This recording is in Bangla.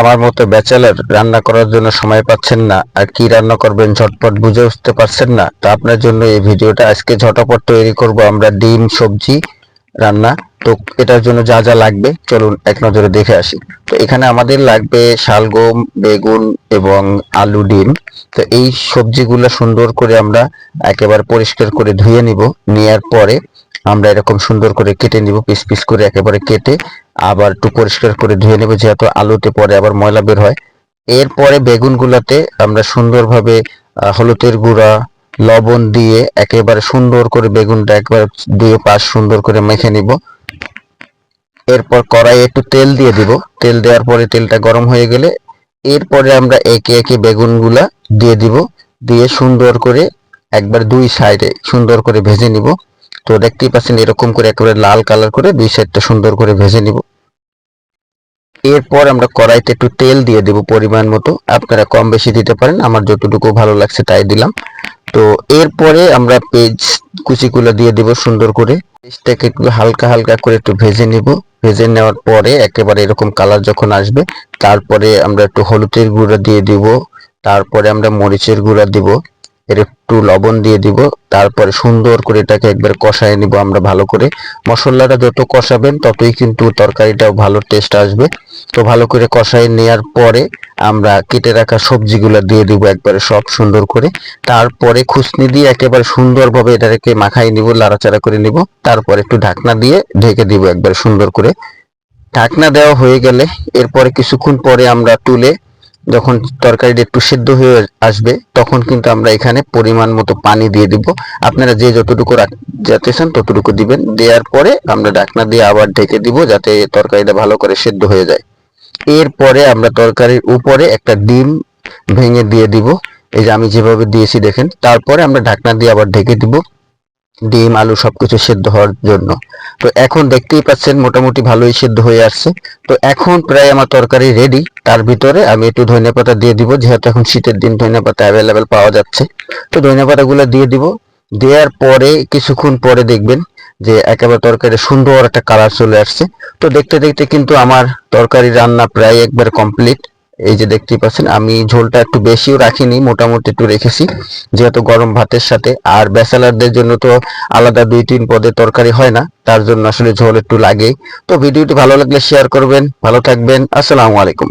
আমার মতো ব্যাচেলার রান্না করার জন্য সময় পাচ্ছেন না? আর কি রান্না করবেন ঝটপট বুঝে উঠতে পারছেন না? তো আপনার জন্য এই ভিডিওটা আজকে ঝটপট তৈরি করব আমরা ডিম, সবজি রান্না। তো এটার জন্য যা যা লাগবে, চলুন এক নজরে দেখে আসি। তো এখানে আমাদের লাগবে শালগম বেগুন এবং আলু ডিম। তো এই সবজিগুলো সুন্দর করে আমরা একেবারে পরিষ্কার করে ধুয়ে নিব। নেওয়ার পরে আমরা এরকম সুন্দর করে কেটে নিব, পিস পিস করে একেবারে কেটে আবার একটু পরিষ্কার করে ধুয়ে নেব, যেহেতু আলুতে পরে আবার ময়লা বের হয়। এরপরে বেগুনগুলাতে আমরা সুন্দরভাবে হলুদের গুঁড়া, লবণ দিয়ে একেবারে সুন্দর করে বেগুনটা একবার দুই পাশ সুন্দর করে মেখে নিব। এরপর কড়াইয়ে একটু তেল দিয়ে দিব। তেল দেওয়ার পরে তেলটা গরম হয়ে গেলে এরপরে আমরা একে একে বেগুনগুলা দিয়ে দিব। দিয়ে সুন্দর করে একবার দুই সাইডে সুন্দর করে ভেজে নিব। তো দেখতেই পাচ্ছেন এরকম করে একেবারে লাল কালার করে দুই সাইডটা সুন্দর করে ভেজে নিব। এরপর আমরা কড়াইতে একটু তেল দিয়ে দেব পরিমাণ মতো। আপনারা কম বেশি দিতে পারেন, আমার যতটুকু ভালো লাগছে তাই দিলাম। তো এরপরে আমরা পেঁয়াজ কুচিগুলো দিয়ে দিব সুন্দর করে। পেঁয়াজটাকে একটু হালকা হালকা করে একটু ভেজে নিব। ভেজে নেওয়ার পরে একেবারে এরকম কালার যখন আসবে, তারপরে আমরা একটু হলুদের গুঁড়া দিয়ে দিব। তারপরে আমরা মরিচের গুঁড়া দিব। এর একটু লবণ দিয়ে দিব, তারপরে সুন্দর করে এটাকে একবার কষায় নিব আমরা ভালো করে। মশলাটা যত কষাবেন ততই কিন্তু তরকারিটাও ভালো টেস্ট আসবে। তো ভালো করে কষায় নেওয়ার পরে আমরা কেটে রাখা সবজিগুলো দিয়ে দিব একবারে সব সুন্দর করে। তারপরে খুসনি দিয়ে একেবারে সুন্দরভাবে এটাকে মাখাই নিব লাড়াচাড়া করে নিব। তারপরে একটু ঢাকনা দিয়ে ঢেকে দিব একবারে সুন্দর করে। ঢাকনা দেওয়া হয়ে গেলে এরপরে কিছুক্ষণ পরে আমরা তুলে যখন তরকারিটা একটু সিদ্ধ হয়ে আসবে, তখন কিন্তু আমরা এখানে পরিমাণ মতো পানি দিয়ে দিব। আপনারা যে যতটুকু রাখতে চান ততটুকু দিবেন। দেওয়ার পরে আমরা ঢাকনা দিয়ে আবার ঢেকে দিব যাতে তরকারিটা ভালো করে সিদ্ধ হয়ে যায়। এরপরে আমরা তরকারির উপরে একটা ডিম ভেঙে দিয়ে দিব। এই যে আমি যেভাবে দিয়েছি দেখেন। তারপরে আমরা ঢাকনা দিয়ে আবার ঢেকে দিব। ডিম, আলু সবকিছু সেদ্ধ হওয়ার জন্য। তো এখন দেখতেই পাচ্ছেন মোটামুটি ভালোই সেদ্ধ হয়ে আসছে। তো এখন প্রায় আমার তরকারি রেডি তার ভিতরে আমি একটু ধনে পাতা দিয়ে দিব, যেহেতু এখন শীতের দিন, ধনে পাতা অ্যাভেলেবেল পাওয়া যাচ্ছে। তো ধনে পাতাগুলো দিয়ে দিব। দেওয়ার পরে, কিছুক্ষণ পরে দেখবেন যে একেবারে তরকারি সুন্দর একটা কালার চলে আসছে। তো দেখতে দেখতে কিন্তু আমার তরকারি রান্না প্রায় একবার কমপ্লিট এই যে দেখতেই পাচ্ছেন, আমি ঝোলটা একটু বেশিও রাখিনি, মোটামুটি একটু রেখেছি। যেহেতু গরম ভাতের সাথে, আর ব্যাচেলারদের জন্য তো আলাদা দুই তিন পদের তরকারি হয় না, তার জন্য আসলে ঝোল একটু লাগে তো ভিডিওটি ভালো লাগলে শেয়ার করবেন, ভালো থাকবেন, আসসালামু আলাইকুম।